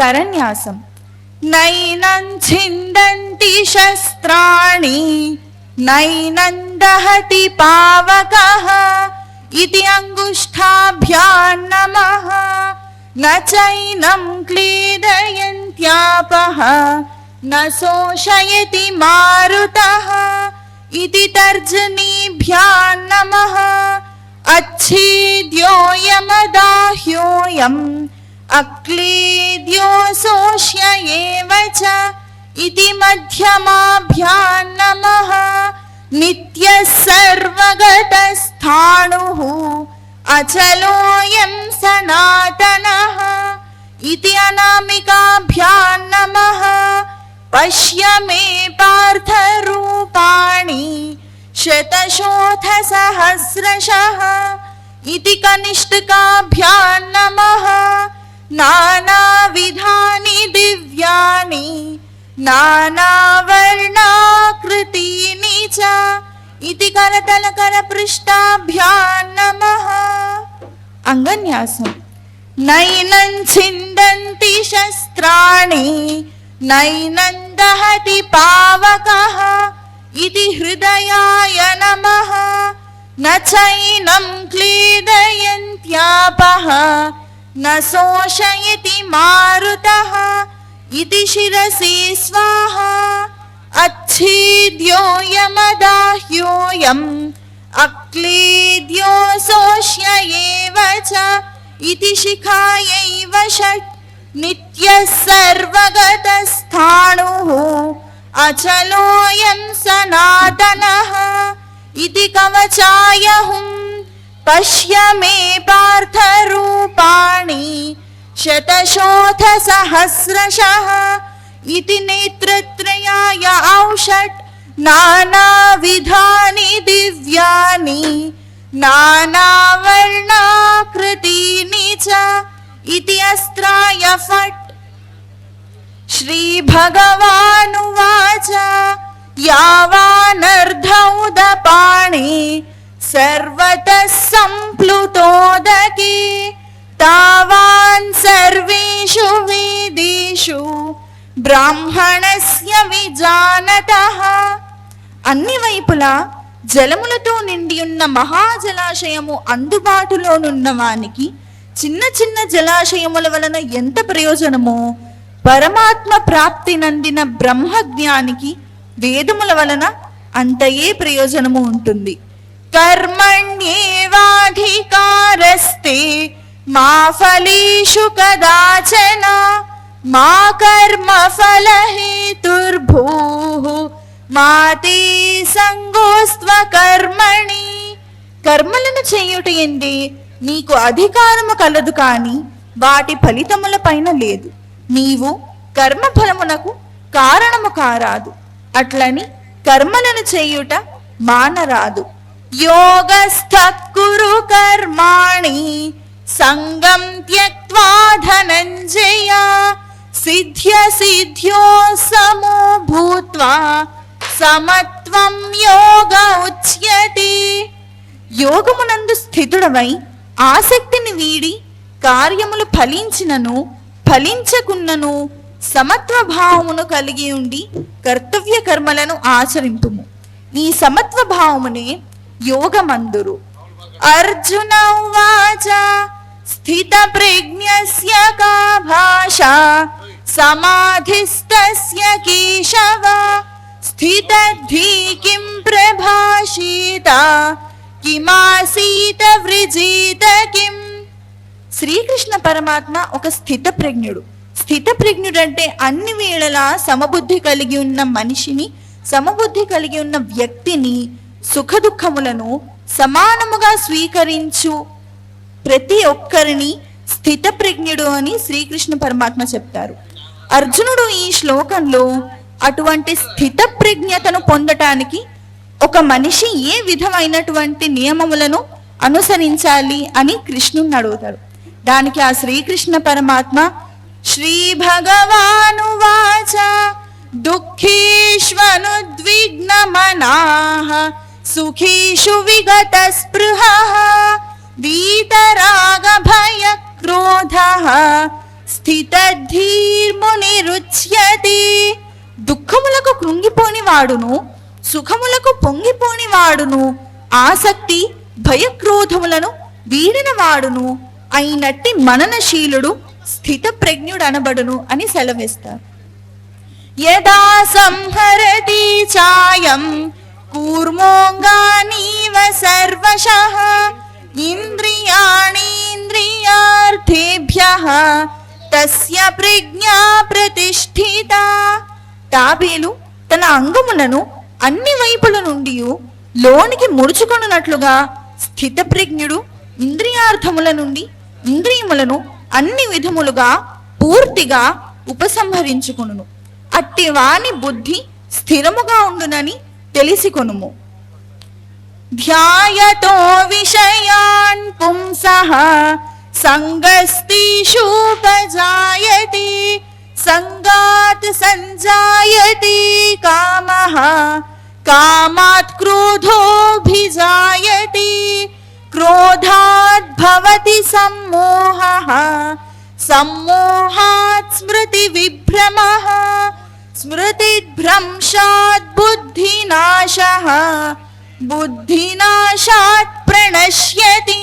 करन्यासम् नैनं छिन्दन्ति शस्त्राणि नैनं दहति पावकः इति अङ्गुष्ठाभ्यां नमः न चैनं क्लेदयन्त्यापः न शोषयति मारुतः इति तर्जनीभ्यां नमः अच्छेद्योऽयमदाह्योऽयम् अक्लेद्यो शोष्य एव च इति मध्यमाभ्यां नमः नित्यः सर्वगतस्थाणुः अचलोऽयं सनातनः इति अनामिकाभ्यां नमः पश्य मे पार्थरूपाणि शतशोथसहस्रशः इति कनिष्ठकाभ्यां नमः नानाविधानि दिव्यानि नानावर्णाकृतीनि च इति करतलकरपृष्ठाभ्यां नमः अङ्गन्यासम् नैनं छिन्दन्ति शस्त्राणि नैनं दहति पावकः इति हृदयाय नमः न चैनं क्लीदयन्त्यापः न शोषयति मारुतः इति शिरसि स्वाहा अच्छेद्योऽयमदाह्योऽयम् अक्लेद्यो शोष्य एव च इति शिखायैव षट् नित्यः सर्वगतस्थाणुः अचलोऽयं सनातनः इति कवचाय हुम् पश्य मे पार्थरूपाणि शतशोथसहस्रशः इति नेत्रत्रयाय औषट् नानाविधानि दिव्यानि, नानावर्णाकृतीनि च इति अस्त्राय फट्। श्रीभगवानुवाच, यावानर्धौदपाणि సర్వత సంప్లుతోదకి తావాన్ సర్వేషు వేదేషు బ్రాహ్మణస్య విజానత. అన్ని వైపులా జలములతో నిండి ఉన్న మహాజలాశయము అందుబాటులోనున్న వానికి చిన్న చిన్న జలాశయముల వలన ఎంత ప్రయోజనమో పరమాత్మ ప్రాప్తి నందిన బ్రహ్మజ్ఞానికి వేదముల వలన అంతయే ప్రయోజనము ఉంటుంది. కర్మణ్యేవాధికారస్తే మా ఫలేషు కదాచన మా కర్మ ఫలహేతుర్భూ మా తే సంగోస్త్వ కర్మణి కర్మలను చేయుట ఎందే నీకు అధికారము కలదు కాని వాటి ఫలితముల పైన లేదు. నీవు కర్మ ఫలమునకు కారణము కారాదు. అట్లని కర్మలను చేయుట మానరాదు. యోగస్థ కురు కర్మాణి సంగం త్యక్వా ధనంజయ సిద్ధ్య సిద్ధ్యో సమో సమత్వం యోగ ఉచ్యతి యోగమునందు స్థితుడవై ఆసక్తిని వీడి కార్యములు ఫలించినను ఫలించకున్నను సమత్వ భావమును కలిగి ఉండి కర్తవ్య కర్మలను ఆచరింపుము ఈ సమత్వ భావమునే యోగమందురు అర్జున ఉవాచ స్థిత ప్రజ్ఞస్య కా భాషా సమాధిస్తస్య కేశవ స్థితద్ధి కిం ప్రభాషీత కిమాసీత వృజీత కిం శ్రీకృష్ణ పరమాత్మ ఒక స్థిత ప్రజ్ఞుడు స్థిత ప్రజ్ఞుడంటే అన్ని వేళలా సమబుద్ధి కలిగి ఉన్న మనిషిని సమబుద్ధి కలిగి ఉన్న వ్యక్తిని సుఖదుఖములను సమానముగా స్వీకరించు ప్రతి ఒక్కరిని స్థిత ప్రజ్ఞుడు అని శ్రీకృష్ణ పరమాత్మ చెప్తారు. అర్జునుడు ఈ శ్లోకంలో అటువంటి స్థిత ప్రజ్ఞతను పొందటానికి ఒక మనిషి ఏ విధమైనటువంటి నియమములను అనుసరించాలి అని కృష్ణుని అడుగుతాడు దానికి ఆ శ్రీకృష్ణ పరమాత్మ శ్రీ భగవానువాచ దుఃఖేష్వనుద్విగ్నమనాః సుఖీషు విగత స్పృహ వీతరాగ భయ క్రోధ స్థితధీర్మునిరుచ్యతే. దుఃఖములకు కృంగిపోని వాడును సుఖములకు పొంగిపోని వాడును ఆసక్తి భయక్రోధములను వీడిన వాడును అయినట్టి మననశీలుడు స్థిత ప్రజ్ఞుడనబడును అని సెలవిస్తారు. యదా సంహరతి చాయం కూర్మోంగానీవ సర్వశః ఇంద్రియాణీంద్రియార్థేభ్య తస్య ప్రజ్ఞా ప్రతిష్ఠిత తాబేలు తన అంగములను అన్ని వైపుల నుండి లోనికి ముడుచుకొనున్నట్లుగా స్థితప్రజ్ఞుడు ఇంద్రియార్థముల నుండి ఇంద్రియములను అన్ని విధములుగా పూర్తిగా ఉపసంహరించుకును అట్టివాని బుద్ధి స్థిరముగా ఉండునని ತಿಳಿಸಿಕೊನುಮು ध्यायतो विषयान् पुंसः सङ्गस्तिषु प्रजायति सङ्गात् सञ्जायति कामः कामात् क्रोधोऽभिजायति क्रोधात् भवति స్మృతిభ్రంశాత్ బుద్ధినాశః బుద్ధినాశాత్ ప్రణశ్యతి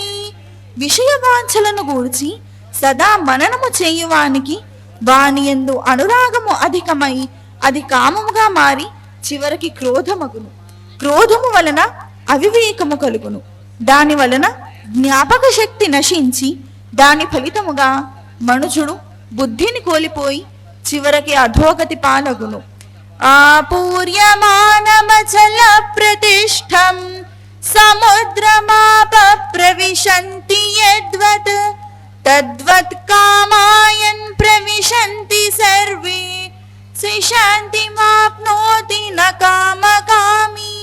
విషయవాంఛలను గూర్చి సదా మననము చేయువానికి వాని యందు అనురాగము అధికమై అది కామముగా మారి చివరికి క్రోధమగును. క్రోధము వలన అవివేకము కలుగును. దాని వలన జ్ఞాపక శక్తి నశించి దాని ఫలితముగా మనుషుడు బుద్ధిని కోల్పోయి చివరికి అధోగతి పాలగును. ఆపూర్యమానమచల ప్రతిష్టం సముద్రమాప ప్రవిశంతి యద్వత్ తద్వత్ కామాయన్ ప్రవిశంతి సర్వే శాంతిమాప్నోతి న కామకామి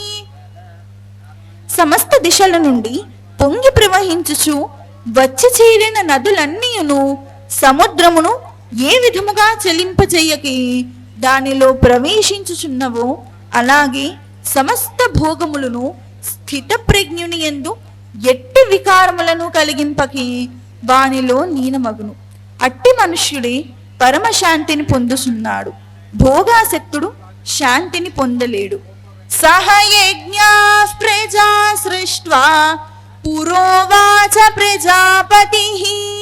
సమస్త దిశల నుండి పొంగి ప్రవహించుచు వచ్చి చేరిన నదులన్నీయును సముద్రమును ఏ విధముగా చెలింపజేయకి దానిలో ప్రవేశించుచున్నవో అలాగే సమస్త భోగములను స్థిత ప్రజ్ఞుని ఎందు ఎట్టి వికారములను కలిగింపకి వానిలో నీనమగును. అట్టి మనుష్యుడే పరమశాంతిని పొందుచున్నాడు. భోగాసక్తుడు శాంతిని పొందలేడు. సహయజ్ఞా ప్రజా సృష్ట్వా పురోవాచ ప్రజాపతి.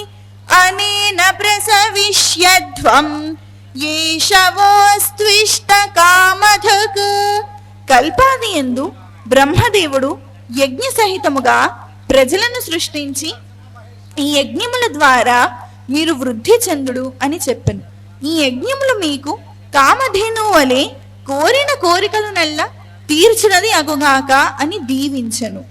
అనేన ప్రసవిష్యధ్వం ఏషవోస్త్విష్ట కామధక్ కల్పాది ఎందు బ్రహ్మదేవుడు యజ్ఞ సహితముగా ప్రజలను సృష్టించి ఈ యజ్ఞముల ద్వారా మీరు వృద్ధి చెందుడు అని చెప్పను. ఈ యజ్ఞములు మీకు కామధేను వలె కోరిన కోరికలు తీర్చినది అగుగాక అని దీవించను.